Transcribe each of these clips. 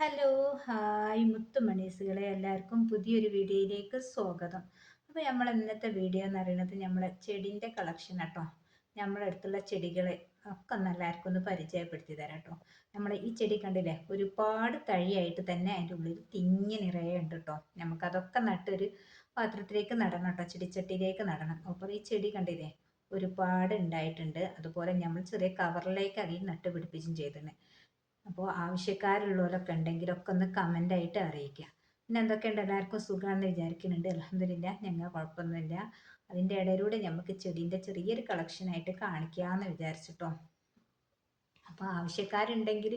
Hello hi മുത്തുമണീസുകളെ എല്ലാവർക്കും പുതിയൊരു വീഡിയോയിലേക്ക് സ്വാഗതം. അപ്പോൾ നമ്മൾ ഇന്നത്തെ വീഡിയോ എന്ന് പറയുന്നത് നമ്മൾ ചെടിന്റെ കളക്ഷൻ കേട്ടോ നമ്മുടെ അടുത്തുള്ള ചെടികളെ ഒക്കെ നല്ലവർക്കും ഒന്ന് പരിചയപ്പെടുത്തി തരാം കേട്ടോ നമ്മൾ ഈ ചെടി കണ്ടില്ലേ ഒരുപാട് തഴിയായിട്ട് തന്നെ അതിന്റെ ഉള്ളിൽ തിങ്ങി നിറയെ ഉണ്ട് കേട്ടോ നമുക്കതൊക്കെ നട്ടൊരു പാത്രത്തിലേക്ക് നടണം കേട്ടോ ചെടിച്ചട്ടിയിലേക്ക് നടണം. അപ്പോൾ ഈ ചെടി കണ്ടില്ലേ ഒരുപാട് ഉണ്ടായിട്ടുണ്ട്. അതുപോലെ നമ്മൾ ചെറിയ കവറിലേക്ക് അതിൽ നട്ട് പിടിപ്പിച്ചും ചെയ്തിട്ടുണ്ട്. അപ്പോൾ ആവശ്യക്കാരുള്ളവരൊക്കെ ഉണ്ടെങ്കിലൊക്കെ ഒന്ന് കമന്റായിട്ട് അറിയിക്കുക. പിന്നെ എന്തൊക്കെയുണ്ട്? എല്ലാവർക്കും സുഖമാണെന്ന് വിചാരിക്കുന്നുണ്ട്. അലഹമില്ല ഞങ്ങൾ കുഴപ്പമൊന്നുമില്ല. അതിന്റെ ഇടയിലൂടെ നമുക്ക് ചെടീന്റെ ചെറിയൊരു കളക്ഷനായിട്ട് കാണിക്കാമെന്ന് വിചാരിച്ചിട്ടോ. അപ്പോൾ ആവശ്യക്കാരുണ്ടെങ്കിൽ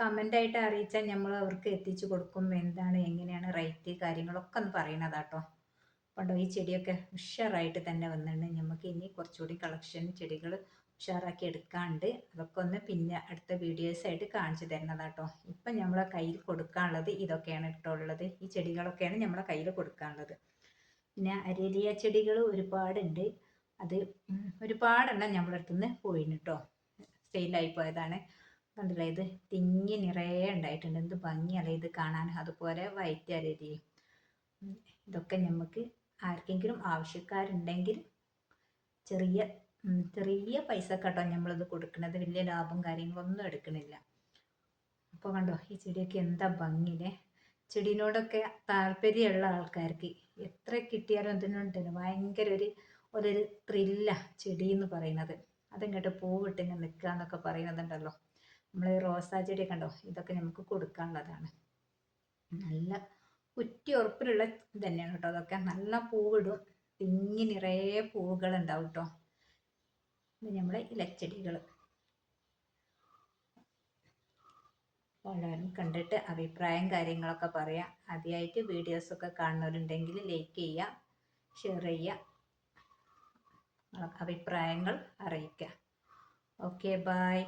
കമന്റായിട്ട് അറിയിച്ചാൽ നമ്മൾ അവർക്ക് എത്തിച്ചു കൊടുക്കും. എന്താണ് എങ്ങനെയാണ് റേറ്റ് കാര്യങ്ങളൊക്കെ ഒന്ന് പറയണതാട്ടോ. കണ്ടോ ഈ ചെടിയൊക്കെ ഉഷാറായിട്ട് തന്നെ വന്നിട്ടുണ്ട്. നമുക്ക് ഇനി കുറച്ചുകൂടി കളക്ഷൻ ചെടികൾ ഉഷാറാക്കി എടുക്കാണ്ട് അതൊക്കെ ഒന്ന് പിന്നെ അടുത്ത വീഡിയോസ് ആയിട്ട് കാണിച്ചു തരുന്നതാട്ടോ ഇപ്പം നമ്മളെ കയ്യിൽ കൊടുക്കാനുള്ളത് ഇതൊക്കെയാണ് കേട്ടോ ഉള്ളത്. ഈ ചെടികളൊക്കെയാണ് നമ്മളെ കയ്യിൽ കൊടുക്കാനുള്ളത്. പിന്നെ അരേലിയ ചെടികൾ ഒരുപാടുണ്ട്. അത് ഒരുപാടെണ്ണം നമ്മളെ അടുത്തുനിന്ന് പോയിന് കേട്ടോ സെയിലായി പോയതാണ്. കണ്ടില്ല ഇത് തിങ്ങി നിറയെ ഉണ്ടായിട്ടുണ്ട്. എന്ത് ഭംഗിയല്ല ഇത് കാണാൻ. അതുപോലെ വൈറ്റ് അരേലിയും ഇതൊക്കെ നമുക്ക് ആർക്കെങ്കിലും ആവശ്യക്കാരുണ്ടെങ്കിൽ ചെറിയ ചെറിയ പൈസ കേട്ടോ നമ്മളിത് കൊടുക്കുന്നത് വലിയ ലാഭം കാര്യങ്ങളൊന്നും എടുക്കണില്ല. അപ്പോൾ കണ്ടോ ഈ ചെടിയൊക്കെ എന്താ ഭംഗിയില്ലേ? ചെടീനോടൊക്കെ താല്പര്യമുള്ള ആൾക്കാർക്ക് എത്ര കിട്ടിയാലും എന്തിനുണ്ടല്ലോ ഭയങ്കര ഒരു ഒരു ത്രില്ല ചെടി എന്ന് പറയുന്നത് അതിങ്ങോട്ട് പൂവിട്ടിങ്ങനെ നിൽക്കുക എന്നൊക്കെ പറയുന്നതുണ്ടല്ലോ നമ്മൾ റോസാ ചെടി കണ്ടോ ഇതൊക്കെ നമുക്ക് കൊടുക്കാനുള്ളതാണ്. നല്ല കുറ്റി ഉറപ്പിലുള്ള തന്നെയാണ് കേട്ടോ അതൊക്കെ. നല്ല പൂവിടും. തിങ്ങി നിറയെ പൂവുകൾ ഉണ്ടാവും കേട്ടോ. ഇത് നമ്മുടെ ഇലച്ചെടികൾ എല്ലാവരും കണ്ടിട്ട് അഭിപ്രായം കാര്യങ്ങളൊക്കെ പറയാം. ആദ്യമായിട്ട് വീഡിയോസൊക്കെ കാണുന്നവരുണ്ടെങ്കിൽ ലൈക്ക് ചെയ്യുക ഷെയർ ചെയ്യുക അഭിപ്രായങ്ങൾ അറിയിക്കുക. Okay bye